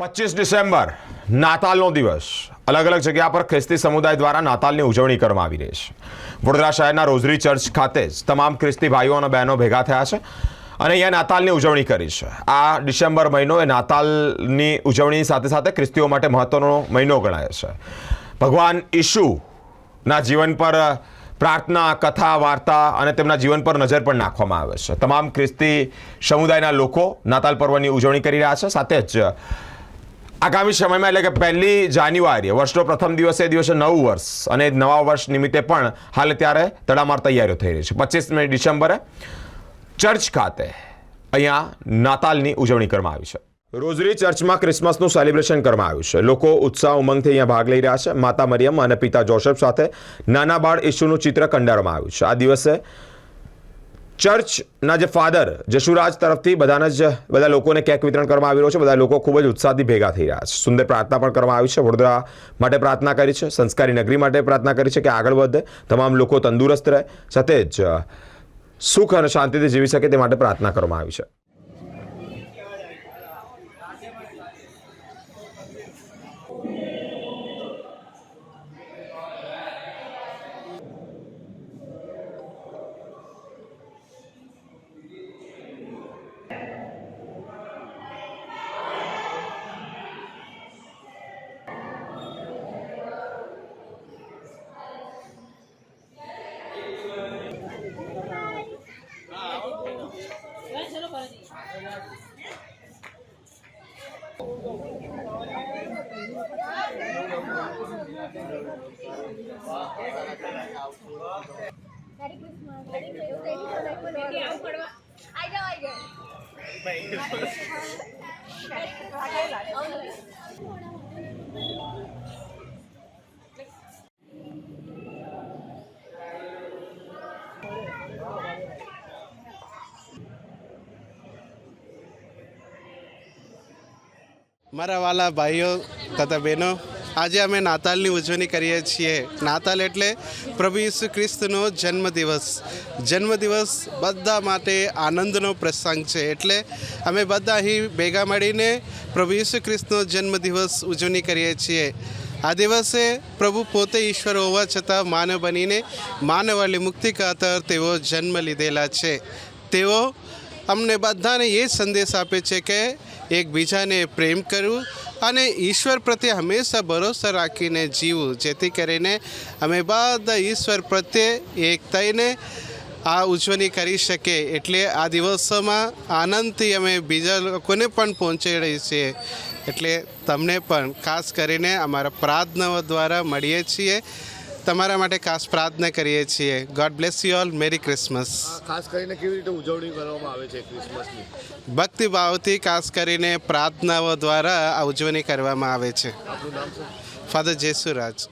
પચીસ ડિસેમ્બર, નાતાલનો દિવસ. અલગ અલગ જગ્યા પર ખ્રિસ્તી સમુદાય દ્વારા નાતાલની ઉજવણી કરવામાં આવી રહી છે. વડોદરા શહેરના રોઝરી ચર્ચ ખાતે જ તમામ ખ્રિસ્તી ભાઈઓ અને બહેનો ભેગા થયા છે અને અહીંયા નાતાલની ઉજવણી કરી છે. આ ડિસેમ્બર મહિનો એ નાતાલની ઉજવણી સાથે સાથે ખ્રિસ્તીઓ માટે મહત્વનો મહિનો ગણાય છે. ભગવાન ઈશુના જીવન પર પ્રાર્થના, કથા, વાર્તા અને તેમના જીવન પર નજર પણ નાખવામાં આવે છે. તમામ ખ્રિસ્તી સમુદાયના લોકો નાતાલ પર્વની ઉજવણી કરી રહ્યા છે. સાથે જ આગામી સમયમાં એટલે કે પહેલી જાન્યુઆરી વર્ષનો પ્રથમ દિવસે દિવસે નવું વર્ષ. અને નવા વર્ષ નિમિત્તે પણ હાલ ત્યારે તડામાર તૈયારીઓ થઈ રહી છે. પચીસમી ડિસેમ્બરે ચર્ચ ખાતે અહીંયા નાતાલની ઉજવણી કરવામાં આવી છે. રોઝરી ચર્ચમાં ક્રિસમસનું સેલિબ્રેશન કરવામાં આવ્યું છે. લોકો ઉત્સાહ, ઉમંગથી અહીંયા ભાગ લઈ રહ્યા છે. માતા મરિયમ અને પિતા જોસેફ સાથે નાના બાળ ઈસુનું ચિત્ર કંડારવામાં આવ્યું છે. આ દિવસે ચર્ચના જે ફાધર જશુરાજ તરફથી બધાને જ બધા લોકોને કેક વિતરણ કરવામાં આવી રહ્યો છે. બધા લોકો ખૂબ જ ઉત્સાહથી ભેગા થઈ રહ્યા છે. સુંદર પ્રાર્થના પણ કરવામાં આવી છે. વડોદરા માટે પ્રાર્થના કરી છે. સંસ્કારી નગરી માટે પ્રાર્થના કરી છે કે આગળ વધે. તમામ લોકો તંદુરસ્ત રહે. સાથે જ સુખ અને શાંતિથી જીવી શકે તે માટે પ્રાર્થના કરવામાં આવી છે. આઈ જાઓ આઈ જાઓ મારા વાલા ભાઈઓ તથા બહેનો, આજે અમે નાતાલની ઉજવણી કરીએ છીએ. નાતાલ એટલે પ્રભુ ઈસુ ખ્રિસ્તનો જન્મદિવસ. જન્મદિવસ બધા માટે આનંદનો પ્રસંગ છે. એટલે અમે બધા અહીં ભેગા મળીને પ્રભુ ઈસુ ખ્રિસ્તનો જન્મદિવસ ઉજવણી કરીએ છીએ. આ દિવસે પ્રભુ પોતે ઈશ્વર હોવા છતાં માનવ બનીને માનવાળી મુક્તિ ખાતર તેઓ જન્મ લીધેલા છે. તેઓ અમને બધાને એ સંદેશ આપે છે કે એકબીજાને પ્રેમ કરવું અને ઈશ્વર પ્રત્યે હંમેશા ભરોસો રાખીને જીવવું, જેથી કરીને અમે બધા ઈશ્વર પ્રત્યે એક થઈને આ ઉજવણી કરી શકે એટલે આ દિવસોમાં આનંદથી અમે બીજા લોકોને પણ પહોંચાડીએ છીએ. એટલે તમને પણ ખાસ કરીને અમારા પ્રાર્થનાઓ દ્વારા મળીએ છીએ. તમારા માટે ખાસ પ્રાર્થના કરીએ છીએ. God bless you all merry Christmas ખાસ કરીને કેવી રીતે ઉજવણી કરવામાં આવે છે ક્રિસમસની ભક્તિભાવથી ખાસ કરીને પ્રાર્થનાઓ દ્વારા આ ઉજવણી કરવામાં આવે છે. ફાધર જેસુરાજ